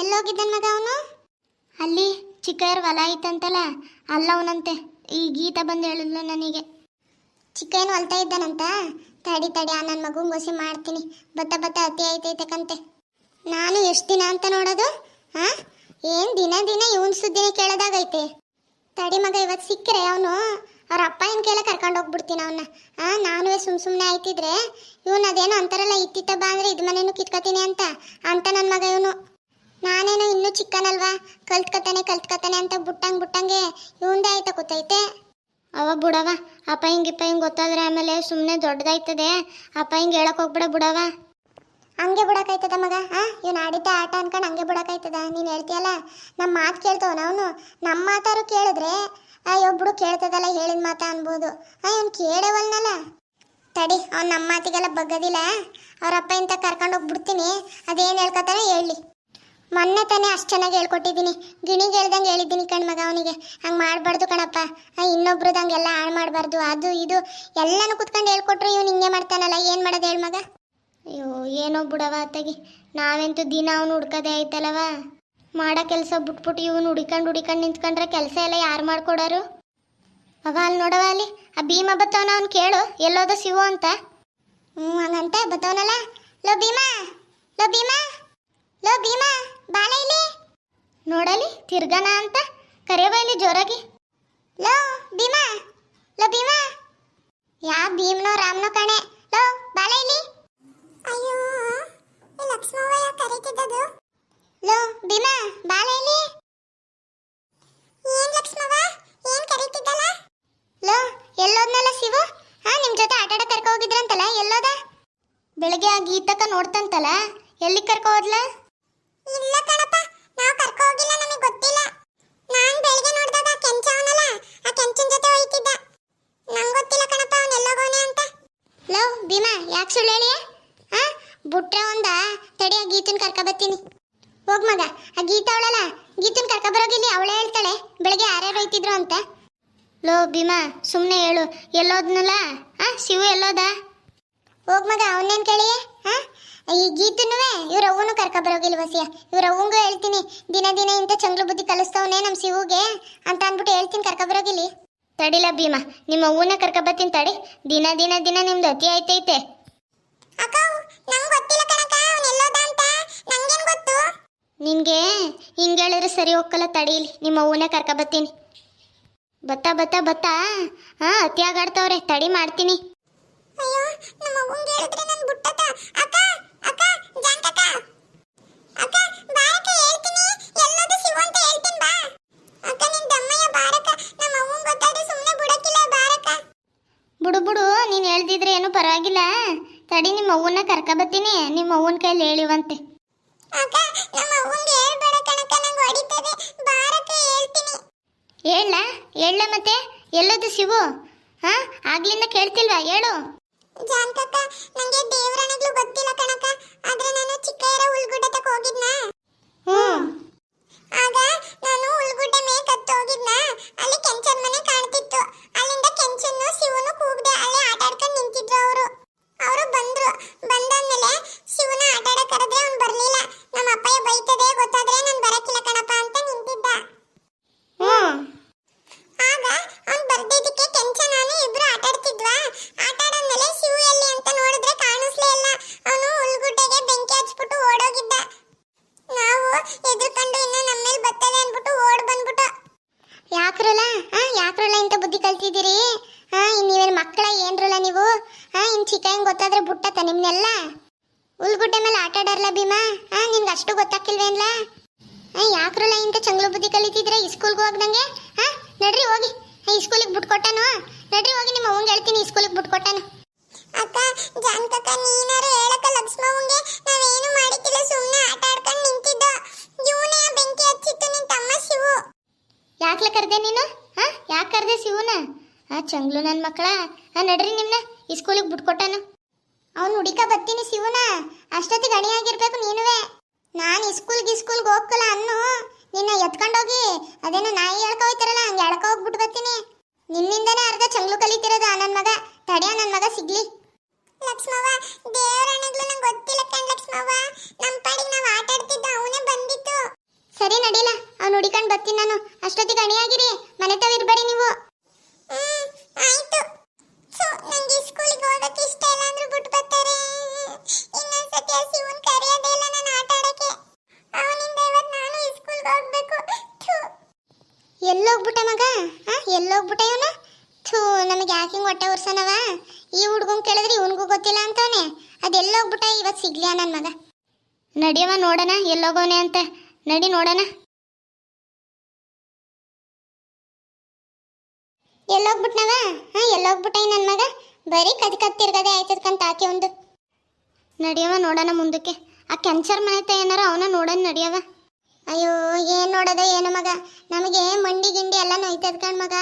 ಎಲ್ಲೋಗಿದ್ದಾನ ಮಗ ಅವನು? ಅಲ್ಲಿ ಚಿಕ್ಕಯ್ಯರ್ ಹೊಲ ಐತಂತಲ್ಲ ಅಲ್ಲವನಂತೆ ಈ ಗೀತ ಬಂದು ಹೇಳಿದ್ಲು ನನಗೆ. ಚಿಕ್ಕಯ್ಯನ ಹೊಲ್ತಾ ಇದ್ದಾನಂತ? ತಡಿ ತಡಿ, ಆ ನನ್ನ ಮಗು ಮೋಸಿ ಮಾಡ್ತೀನಿ. ಬತ್ತ ಬತ್ತ ಅತಿ ಐತೈತಕಂತೆ ನಾನು ಎಷ್ಟು ದಿನ ಅಂತ ನೋಡೋದು? ಹಾ ಏನ್ ದಿನ ದಿನ ಇವನ್ ಸುದ್ದಿನೇ ಕೇಳೋದಾಗೈತೆ. ತಡಿ ಮಗ ಇವತ್ತು ಸಿಕ್ಕರೆ ಅವನು. ಅವ್ರ ಅಪ್ಪ ಏನ್ ಕೇಳ ಕರ್ಕೊಂಡು ಹೋಗ್ಬಿಡ್ತೀನಿ ಅವನ್ನ ಆ ನಾನು ಸುಮ್ ಸುಮ್ಮನೆ ಆಯ್ತಿದ್ರೆ ಇವನ್ ಅದೇನೋ ಅಂತಾರಲ್ಲ, ಇತ್ತಿತ್ತ ಬಾ ಅಂದ್ರೆ ಇದು ಮನೇನು ಕಿತ್ಕೋತೀನಿ ಅಂತ. ಅಂತ ನನ್ನ ಮಗ ಇವನು. ನಾನೇನೋ ಇನ್ನೂ ಚಿಕ್ಕನಲ್ವಾ? ಕಲ್ತ್ಕತಾನೆ ಕಲ್ತ್ಕತಾನೆ ಅಂತ ಬುಟ್ಟಂಗ್ ಬುಟ್ಟಂಗೆ ಇವಂದೇ ಆಯ್ತಾ ಗೊತ್ತೈತೆ? ಅವ ಬುಡವ, ಅಪ್ಪ ಹಿಂಗೆ ಗೊತ್ತಾದ್ರೆ ಆಮೇಲೆ ಸುಮ್ಮನೆ ದೊಡ್ಡದಾಯ್ತದೆ. ಅಪ್ಪ ಹಿಂಗೆ ಹೇಳಕ್ ಹೋಗ್ಬಿಡ ಬುಡವ. ಹಂಗೆ ಬಿಡಕಾಯ್ತದ ಮಗ, ಆ? ಇವ್ನು ಆಡಿದ್ದ ಆಟ ಅನ್ಕೊಂಡು ಹಂಗೆ ಬಿಡಕಾಯ್ತದ. ನೀನು ಹೇಳ್ತೀಯಲ್ಲ? ನಮ್ಮ ಮಾತು ಕೇಳ್ತವನ ಅವನು ನಮ್ಮ ಮಾತಾರು ಕೇಳಿದ್ರೆ, ಅಯ್ಯೋ ಬಿಡು ಕೇಳ್ತದಲ್ಲ ಹೇಳಿದ ಮಾತಾ ಅನ್ಬೋದು. ಆ ಇವ್ನು ಕೇಳವಲ್ನಲ್ಲ. ತಡಿ, ಅವ್ನು ನಮ್ಮ ಮಾತಿಗೆಲ್ಲ ಬಗ್ಗದಿಲ್ಲ. ಅವ್ರ ಅಪ್ಪ ಇಂತ ಕರ್ಕೊಂಡು ಹೋಗ್ಬಿಡ್ತೀನಿ. ಅದೇನು ಹೇಳ್ಕೊತಾನೆ ಹೇಳಿ. ಮೊನ್ನೆ ತಾನೇ ಅಷ್ಟು ಚೆನ್ನಾಗಿ ಹೇಳ್ಕೊಟ್ಟಿದ್ದೀನಿ. ಗಿಣಿಗೆ ಹೇಳ್ದಂಗೆ ಹೇಳಿದ್ದೀನಿ ಕಣ್ ಮಗ ಅವನಿಗೆ. ಹಂಗೆ ಮಾಡಬಾರ್ದು ಕಣಪ್ಪ. ಇನ್ನೊಬ್ರದ್ದು ಹಂಗೆಲ್ಲ ಹಾಳು ಮಾಡಬಾರ್ದು. ಅದು ಇದು. ಎಲ್ಲನೂ ಕುತ್ಕೊಂಡು ಹೇಳ್ಕೊಟ್ರು ಇವ್ನು ಹಿಂಗೆ ಮಾಡ್ತಾನಲ್ಲ. ಏನು ಮಾಡೋದು ಹೇಳು ಮಗ? ಅಯ್ಯೋ, ಏನೋ ಬಿಡವ ಅತ್ತಾಗಿ. ನಾವಂತೂ ದಿನ ಅವನು ಹುಡ್ಕದೆ ಆಯ್ತಲ್ಲವ ಮಾಡೋ ಕೆಲಸ ಬಿಟ್ಬಿಟ್ಟು ಇವನು ಹುಡಿಕೊಂಡು ಹುಡಿಕೊಂಡು ನಿಂತ್ಕೊಂಡ್ರೆ ಕೆಲಸ ಎಲ್ಲ ಯಾರು ಮಾಡ್ಕೊಡೋರು? ಅವ ಅಲ್ಲಿ ನೋಡವ ಅಲ್ಲಿ. ಆ ಭೀಮ ಬತ್ತವನ ಅವ್ನು ಕೇಳು. ಎಲ್ಲೋದ ಶಿವು ಅಂತ. ಹ್ಞೂ ಹಂಗಂತ ಬತ್ತವನಲ್ಲ. ಲೋ ಭೀಮಾ. ಲೋ ಭೀಮಾ. ಲೋ ಭೀಮಾ. ಬಾಲ ಇಲ್ಲಿ ನೋಡಲಿ ತಿರ್ಗನ ಅಂತ. ಕರೆಯಬಲ್ಲಿ ಜೋರಾಗಿ. ಲೋ ಭೀಮಾ. ಲೋ ಭೀಮಾ. ಯಾ ಭೀಮ್ನೋ ರಾಮ್ನೋ ಕಣೆ. ಲೋ ಬಾಲೈಲಿ ಅಯ್ಯೋ ಲಕ್ಷ್ಮವ್ವ ಕರೀತಿದ್ದದು. ಲೋ ಭೀಮಾ ಬಾಲೈಲಿ ಏನ್ ಲಕ್ಷ್ಮವ್ವ? ಏನ್ ಕರೀತಿದ್ದಲ್ಲ? ಲೋ ಎಲ್ಲೋದ್ನಲ್ಲ ಶಿವು? ಹಾ ನಿಮ್ಮ ಜೊತೆ ಆಟ ಕರ್ಕೊ ಹೋಗಿದ್ರಂತಲ್ಲ ಎಲ್ಲೋದ? ಬೆಳಗ್ಗೆ ಆ ಗೀತಕ್ಕ ನೋಡ್ತಂತಲ್ಲ ಎಲ್ಲಿ ಕರ್ಕೊ ಹೋದ್ಲ? ಇಲ್ಲ ಕಣಪ್ಪ, ನಾವು ಕರ್ಕೊ ಹೋಗಿಲ್ಲ ನಮಗೆ ಗೊತ್ತಿಲ್ಲ. ನಾನು ಬೆಳಗ್ಗೆ ನೋಡಿದಾಗ ಕೆಂಚ ಅವನಲ್ಲ, ಆ ಕೆಂಚನ ಜೊತೆ ಹೋಯ್ತಿದ್ದ. ನಂಗೆ ಗೊತ್ತಿಲ್ಲ ಕಣಪ್ಪ ಅವನ್ ಎಲ್ಲೋಗೋನೆ ಅಂತ. ಲೋ, ಭೀಮಾ, ಯಾಕೆ ಸುಳ್ಳು ಹೇಳಿ ಹಾ ಬುಟ್ರೆ ಒಂದ ತಡಿ ಆ ಗೀತನ್ ಕರ್ಕ ಬರ್ತೀನಿ. ಹೋಗ್ ಮಗ, ಆ ಗೀತ ಅವಳಲ್ಲ, ಗೀತನ್ ಕರ್ಕ ಬರೋಗಿಲ್ಲಿ ಅವಳೇ ಹೇಳ್ತಾಳೆ ಬೆಳಗ್ಗೆ ಯಾರ್ಯಾರು ಹೋಯ್ತಿದ್ರು ಅಂತ. ಲೋ, ಭೀಮಾ ಸುಮ್ಮನೆ ಹೇಳು, ಎಲ್ಲೋದ್ನಲ್ಲ? ಆ, ಶಿವು ಎಲ್ಲೋದ? ಹೋಗ್ ಮಗ, ಅವನೇನ್ ಕೇಳಿ ಹಾ ಈ ಗೀತನೂ ಇವ್ರ ಅವ್ವನು ಕರ್ಕ ಬರೋಗಿಲ್ಲ ವಸಿಯ. ಇವ್ರ ಅವ್ವಂಗೂ ಹೇಳ್ತೀನಿ ದಿನ ದಿನ ಇಂಥ ಚಂಗ್ಲು ಬುದ್ಧಿ ಕಲಿಸ್ತವನೇ ನಮ್ಮ ಸಿವುಗೆ ಅಂತ ಅಂದ್ಬಿಟ್ಟು ಹೇಳ್ತೀನಿ ಕರ್ಕ ಬರೋಗಿಲ್ಲ. ತಡಿಲ ಭೀಮಾ ನಿಮ್ಮ ಅವ್ವನ ಕರ್ಕ ಬರ್ತೀನಿ ತಡಿ. ದಿನ ದಿನ ದಿನ ನಿಮ್ದು ಅತಿ ಆಯ್ತೈತೆ. ನಿನ್ಗೆ ಹಿಂಗೆ ಹೇಳಿದ್ರೆ ಸರಿ ಹೋಗಲ್ಲ ತಡೀಲಿ ನಿಮ್ಮ ಅವ್ವನೇ ಕರ್ಕ ಬರ್ತೀನಿ. ಬತ್ತಾ ಬತ್ತಾ ಬತ್ತಾ. ಹಾ ಅತಿ ಆಗಾಡ್ತಾವ್ರೆ ತಡಿ ಮಾಡ್ತೀನಿ. ಅಯ್ಯೋ ನಮ್ಮ ಅವ್ವಂಗೆ ಹೇಳಿದ್ರೆ ನನ್ನ ಬುಟ್ಟತ ಅಕ್ಕ ಬಿಡು ಬಿಡು ನೀನು ಹೇಳ್ದಿದ್ರೆ ಏನು ಪರವಾಗಿಲ್ಲ. ತಡಿ ನಿಮ್ಮ ಅವ್ವನ್ನ ಕರ್ಕ ಬರ್ತೀನಿ ನಿಮ್ಮ ಅವ್ವನ ಕೈಲಿ ಹೇಳಿವಂತೆ. ಅಕ್ಕ ನಮ್ಮ ಅವ್ವಂಗೆ ಹೇಳ್ಬೇಡ ಕಣಕ್ಕ ನಂಗೆ ಹೊಡಿತದೆ. ಬಾರಕ ಹೇಳ್ತೀನಿ. ಹೇಳ ಹೇಳ ಮತ್ತೆ. ಎಲ್ಲದು ಶಿವು? ಹಾ? ಆಗ್ಲಿಂದ ಕೇಳ್ತಿಲ್ವಾ? ಹೇಳು. ಜಾಂತಕ್ಕ ನಂಗೆ ದೇವರಣೆಗಳು ಗೊತ್ತಿಲ್ಲ ಕಣಕ್ಕ. ಆದ್ರೆ ನಾನು ಚಿಕ್ಕಯ್ಯರ ಉಳ್ಗುಡ್ಡತಕ್ಕೆ ಹೋಗಿದ್ನಾ? ಹ್ಮ್. ಆಗ ನಾನು ಉಳ್ಗುಡ್ಡೆ ಮೇಕ್ ಹತ್ತು ಹೋಗಿದ್ನ ಅಲ್ಲಿ ಕೆಂಚನ್ ಮನೆ ಕಾಣ್ತಿತ್ತು ಅಲ್ಲಿಂದ ಕೆಂಚನ್ನು ಶಿವನು ಕೂಗ್ದೆ ಅಲ್ಲೇ ಆಟ ಆಡ್ಕೊಂಡು ನಿಂತಿದ್ರು ಅವರು ಅವರು ಬಂದ್ರು ಬಂದಾದ್ಮೇಲೆ ಶಿವನ ಆಟ ಆಡಕ್ ಕರೆದ್ರೆ ಅವ್ನು ಬರ್ಲಿಲ್ಲ ನಮ್ಮ ಅಪ್ಪಯ್ಯ ಬೈತದೆ ಗೊತ್ತಾದ್ರೆ ನಾನು ಬರಕ್ಕಿಲ್ಲ ಕಣಪ್ಪ ಅಂತ ನಿಂತಿದ್ದ ಹ್ಮ್ ಆಗ ಅವ್ನ್ ಬರ್ದಿದ್ದಕ್ಕೆ ಕೆಂಚ ನಾನು ಇಬ್ರು ಆಟ ಆಡ್ತಿದ್ವಾ ಆಟ ಆಡಾದ್ಮೇಲೆ ಶಿವು ಎಲ್ಲಿ ಅಂತ ನೋಡಿದ್ರೆ ಕಾಣಿಸ್ಲೇ ಇಲ್ಲ ಅವನು ಉಳ್ಗುಡ್ಡೆಗೆ ಬೆಂಕಿ ಹಚ್ಬಿಟ್ಟು ಓಡೋಗಿದ್ದ ನಾವು ಎದುರ್ಕೊಂಡು ಇನ್ನ ನಮ್ಮ ಮೇಲೆ ಬರ್ತದೆ ಅನ್ಬಿಟ್ಟು ಓಡ್ ಬಂದ್ಬಿಟ್ಟು ಯಾಕ್ರಲ್ಲ ಹಾ ಯಾಕ್ರಲ್ಲ ಇಂತ ಬುದ್ಧಿ ಕಲ್ತಿದ್ದೀರಿ ಹಾ ನೀವೇನು ಮಕ್ಕಳ ಏನ್ರಲ್ಲ ನೀವು? ಹಾ, ಇನ್ ಹೆಂಗ್ ಗೊತ್ತಾದ್ರೆ ಬುಟ್ಟತ ನಿಮ್ನೆಲ್ಲ? ಉಳ್ಗುಡ್ಡೆ ಮೇಲೆ ಆಟ ಆಡಾರಲ್ಲ ಭೀಮಾ? ಹಾ ನಿನ್ಗೆ ಅಷ್ಟು ಗೊತ್ತಾಕಿಲ್ವೇನ್ಲ ಹಾ ಯಾಕ್ರಲ್ಲ ಇಂತ ಚಂಗ್ಲು ಬುದ್ಧಿ ಕಲಿತಿದ್ರೆ ಸ್ಕೂಲ್ಗೆ ಹೋಗ್ದಂಗೆ? ಹಾ, ನಡ್ರಿ, ಹೋಗಿ. ಈ ಸ್ಕೂಲಿಗೆ ಬಿಟ್ಕೊಟ್ಟಾನು ನಡ್ರಿ, ಹೋಗಿ ನಿಮ್ಮ ಅವಂಗೆ ಹೇಳ್ತೀನಿ ಸ್ಕೂಲಿಗೆ ಬಿಟ್ಕೊಟ್ಟಾನು ಚಂಗ್ಲು ನನ್ನ ಮಕ್ಕಳ. ನಡ್ರಿ ನಿಮ್ನ. ಈ ಸ್ಕೂಲಿಗೆ ಬಿಟ್ಕೊಟ್ಟಾನು ಅವ್ನು ಹುಡಿಕ ಬತ್ತೀನಿ ಶಿವನ. ಅಷ್ಟೊತ್ತಿಗೆ ಅಣಿಯಾಗಿರ್ಬೇಕು ನೀನುವೆ. ನಾನು ಸ್ಕೂಲ್ಗೆ ಸ್ಕೂಲ್ಗೆ ಹೋಗ್ಕಲ್ಲ ಅನ್ನು. ನಿನ್ನ ಎತ್ಕೊಂಡೋಗಿ, ಅದೇನೋ ನಾಯಿ ಎಳ್ಕೋಯ್ತಾರಲ್ಲ ಹಂಗೆ ಎಳ್ಕೊ ಬರ್ತೀನಿ. ನಿನ್ನಿಂದನೇ ಅರ್ಧ ಚಂಗ್ಲು ಕಲಿತಿರೋದು ನನ್ನ ಮಗ. ತಡೆಯ ನನ್ನ ಮಗ, ಸಿಗ್ಲಿ. ಲಕ್ಷ್ಮವ್ವ ದೇವರಣೆಗಳು ನಂಗೆ ಗೊತ್ತಿಲ್ಲ ಕಣ್ ಲಕ್ಷ್ಮವ್ವ ನಮ್ಮ ಪಾಡಿಗೆ ನಾವು ಆಟ ಆಡ್ತಿದ್ದ ಅವನೇ ಬಂದಿತ್ತು ಮಾಡ್ಕೊಂಡು ಬರ್ತೀನಿ ನಾನು ಅಷ್ಟೊತ್ತಿಗೆ ಅಣಿಯಾಗಿರಿ ಮನೆ ತಾವ ಇರ್ಬೇಡಿ ನೀವು ಆಯ್ತು ಸೊ ನಂಗೆ ಸ್ಕೂಲಿಗೆ ಹೋಗಕ್ಕೆ ಇಷ್ಟ ಇಲ್ಲ ಅಂದ್ರೆ ಬಿಟ್ಟು ಬರ್ತಾರೆ ಇನ್ನೊಂದ್ಸತಿ ಆ ಶಿವನ್ ಕರೆಯೋದೇ ಇಲ್ಲ ನಾನು ಆಟ ಆಡಕ್ಕೆ ಅವನಿಂದ ಇವತ್ತು ನಾನು ಸ್ಕೂಲ್ಗೆ ಹೋಗ್ಬೇಕು ಥು. ಎಲ್ಲೋಗ್ಬಿಟ್ಟ ಮಗ ಆ ಎಲ್ಲೋಗ್ಬಿಟ್ಟ ಇವನು ಥೂ ನಮಗೆ ಯಾಕೆ ಹಿಂಗೆ ಹೊಟ್ಟೆ ಉರ್ಸನವ ಈ ಹುಡ್ಗನ್ ಕೇಳಿದ್ರೆ ಇವನಿಗೂ ಗೊತ್ತಿಲ್ಲ ಅಂತವನೆ. ಅದೆಲ್ಲೋಗ್ಬಿಟ್ಟ ಇವತ್ತು ಸಿಗ್ಲಿಯ ನನ್ನ ಮಗ? ನಡಿಯವ ನೋಡೋಣ, ಎಲ್ಲೋಗೋನೆ ಅಂತ. ನಡಿ, ನೋಡೋಣ. ಎಲ್ಲೋಗ್ಬಿಟ್ನವ? ಹಾಂ, ಎಲ್ಲೋಗ್ಬಿಟ್ಟ ನನ್ನ ಮಗ. ಬರೀ ಕದ್ ಕದ್ ತಿರ್ಗದೆ ಆಯ್ತದ್ಕಂತ ಆಕೆ ಒಂದು. ನಡಿಯವ ನೋಡೋಣ ಮುಂದಕ್ಕೆ. ಆ ಕ್ಯಾನ್ಸರ್ ಮನೆ ಏನಾರ ಅವನ ನೋಡೋಣ ನಡಿಯವ? ಅಯ್ಯೋ, ಏನ್ ನೋಡೋದ, ಏನು ಮಗ? ನಮಗೆ ಮಂಡಿ ಗಿಂಡಿ ಎಲ್ಲ ನೋಯ್ತದ ಕಣ್ ಮಗ.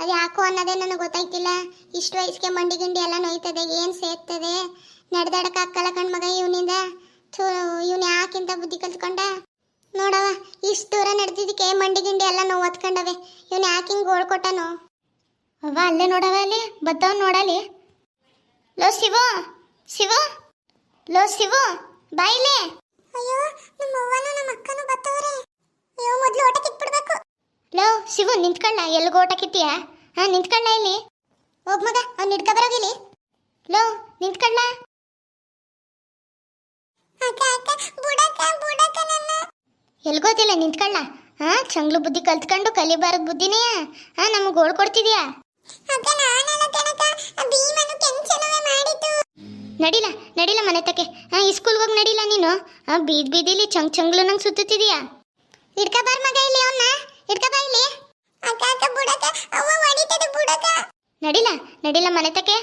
ಅದು ಯಾಕೋ ಅನ್ನೋದೇ ನನಗೆ ಗೊತ್ತಾಯ್ತಿಲ್ಲ. ಇಷ್ಟು ವಯಸ್ಸಿಗೆ ಮಂಡಿ ಗಿಂಡಿ ಎಲ್ಲ ನೋಯ್ತದೆ, ಏನು ಸೇರ್ತದೆ? ನಡೆದಾಡಕ್ ಹಾಕಲ್ಲ ಕಣ್ ಮಗ ಇವನಿಂದ. ಥೂ, ಇವನು ಯಾಕಿಂತ ಬುದ್ಧಿ ಕಲ್ತ್ಕೊಂಡ? ನೋಡವ ಇಷ್ಟು ದೂರ ನಡೆದಿದ್ದಕ್ಕೆ ಮಂಡಿ ಗಿಂಡಿ ಎಲ್ಲ ನೋವು ಹೊತ್ಕೊಂಡವೆ ಇವನು ಯಾಕೆ ಗೋಳ್ ಕೊಟ್ಟನು? ಅವ್ವ, ಅಲ್ಲೇ ನೋಡವ ಅಲ್ಲಿ? ಬತ್ತವ್ ನೋಡಲಿ ಲೋ ಶಿವ ಶಿವ, ಲೋ ಶಿವ ಬಾಯಿಲೆ ಅಯ್ಯೋ, ನಮ್ಮ ಅವ್ವನು ನಮ್ಮ ಅಕ್ಕನು ಬತ್ತವ್ರೆ. ಅಯ್ಯೋ, ಮೊದ್ಲು ಓಟ ಕಿತ್ಬಿಡ್ಬೇಕು ಲೋ, ಶಿವು ನಿಂತ್ಕೊಳ್ಳ ಎಲ್ಲಿಗೆ ಓಟ ಕಿತ್ತೀಯ? ಹಾ ನಿಂತ್ಕೊಳ್ಳ ಇಲ್ಲಿ. ಹೋಗ್ ಮಗ, ಅವ್ನು ಹಿಡ್ಕ ಬರೋಗಿಲಿ ಲೋ ನಿಂತ್ಕೊಳ್ಳ ಎಲ್ಗೋದಿಲ್ಲ ನಿಂತ್ಕೊಳ್ಳ ಹಾ, ಚಂಗ್ಲು ಬುದ್ಧಿ ಕಲ್ತ್ಕೊಂಡು ಕಲಿಬಾರದ್ ಬುದ್ಧಿನೇ ಹಾ, ನಮಗೆ ಗೋಳ್ ಕೊಡ್ತಿದ್ಯಾ? ನಡಿಲ ನಡಿಲ ಮನೆ ತಕ್ಕೆ. ನಡಿಲ ಬೀದ್ ಬೀದಿಲಿ ಚಂಗ್ ಚಂಗ್ಲು ನಂಗೆ ಸುತ್ತುತ್ತಿದೀಯಾ? ಇಡ್ಕ ಬಾರ್ ಮಗ ಇಲ್ಲಿ ಅವನ್ನ ಇಡ್ಕ ಬಾ ಇಲ್ಲಿ. ನಡಿಲ ನಡಿಲ ಮನೆ ತಕ್ಕೆ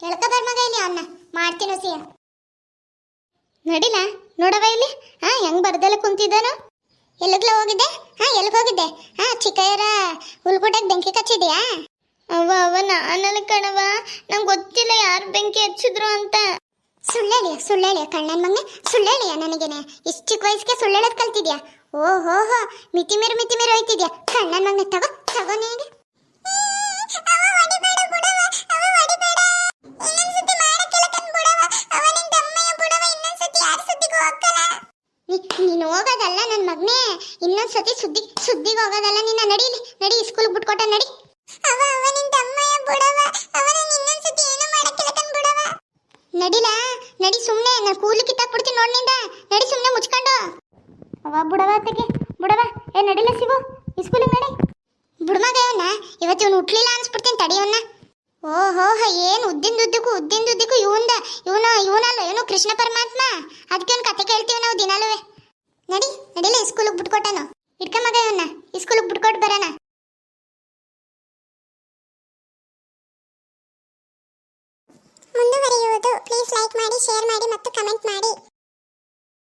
ಎಳ್ಕ ಬಾರ್ ಮಗ ಇಲ್ಲಿ ಅವನ್ನ ಮಾಡ್ತೀನಿ ಹೊಸಿಯ ನಡಿಲ ನೋಡವ ಇಲ್ಲಿ. ಹಾ ಹೆಂಗ್ ಬರ್ದಲ್ಲ ಕುಂತಿದ್ದಾನು. ಎಲ್ಲಿಗ್ಲ ಹೋಗಿದ್ದೆ? ಹಾ ಎಲ್ಲಿಗೆ ಹೋಗಿದ್ದೆ? ಹಾ ಚಿಕ್ಕಯ್ಯರ ಹುಲ್ಗುಡಕ್ ಬೆಂಕಿ ಕಚ್ಚಿದ್ಯಾ? ಅವ್ವ ಅವ್ವ ನಾನಲ್ಲ ಕಣವ ನಂಗೆ ಗೊತ್ತಿಲ್ಲ ಯಾರು ಬೆಂಕಿ ಹಚ್ಚಿದ್ರು ಅಂತ. ಸುಳ್ಳೇಳಿಯ ಸುಳ್ಳೇಳಿಯ ಕಣ್ಣನ್ ಮಗನೆ, ಸುಳ್ಳೇಳಿಯ ನನಗೇನೆ. ಇಷ್ಟು ಚಿಕ್ಕ ವಯಸ್ಸಿಗೆ ಸುಳ್ಳೇಳದ್ ಕಲ್ತಿದ್ಯಾ? ಓ ಹೋ ಮಿತಿ ಮೀರು ಮಿತಿ ಮೀರು ಹೋಯ್ತಿದ್ಯಾ? ಕಣ್ಣನ್ ಮಗನೆ, ತಗೋ ತಗೋ ನೀನು. ನೀನು ಹೋಗೋದಲ್ಲ ನನ್ನ ಮಗನೇ. ಇನ್ನೊಂದ್ ಸತಿ ಸುದ್ದಿ, ಸುದ್ದಿಗೆ ಹೋಗೋದಲ್ಲ ನಿನ್ನ, ನಡೀಲಿ, ನಡಿ ಸ್ಕೂಲ್ ಬಿಟ್ಕೊಟ್ಟ ನಡಿ. ಅವ ಅವ ನಿನ್ ತಮ್ಮಯ್ಯ ಬುಡವ ಅವನ ಇನ್ನೊಂದ್ ಸತಿ ಏನು ಮಾಡಕ್ಕಿಲ್ಲ ಕಣ್ ಬುಡವ ನಡಿಲ ನಡಿ ಸುಮ್ಮನೆ ನಾ ಕೂಲಿ ಕಿತ್ತಾಕ್ಬಿಡ್ತೀನಿ ನೋಡಿ ನಿಂದ. ನಡಿ ಸುಮ್ಮನೆ ಮುಚ್ಕೊಂಡು. ಅವ ಬುಡವ ತೆಗೆ ಬುಡವ. ಏ ನಡಿಲ ಸಿಗು ಇಸ್ಕೂಲಿಗೆ ನಡಿ. ಬುಡ್ಮಗ ಇವನ್ನ ಇವತ್ತು ಇವನು ಹುಟ್ಲಿಲ್ಲ ಅನ್ಸ್ಬಿಡ್ತೀನಿ ತಡಿಯವನ್ನ ಓಹೋ ಏನು ಉದ್ದಿಂದುದ್ದಕ್ಕೂ ಉದ್ದಿಂದುದ್ದಕ್ಕೂ ಇವಂದ ಇವನ ಇವನಲ್ಲ ಏನು ಕೃಷ್ಣ ಪರಮಾತ್ಮ. ಅದಕ್ಕೆ ಒಂದು ಕತೆ ಕೇಳ್ತೀವಿ ನಾವು ದಿನಾಲುವೆ. ನಡಿ ನಡಿಲ್ಲ ಸ್ಕೂಲಿಗೆ ಬಿಟ್ಕೊಟ್ಟನು. ಇಟ್ಕ ಮಗ ಇವನ್ನ ಸ್ಕೂಲಿಗೆ ಬಿಟ್ಕೊಟ್ಟು ಬರೋಣ. ಲೈಕ್ ಮಾಡಿ ಶೇರ್ ಮಾಡಿ ಮತ್ತು ಕಮೆಂಟ್ ಮಾಡಿ.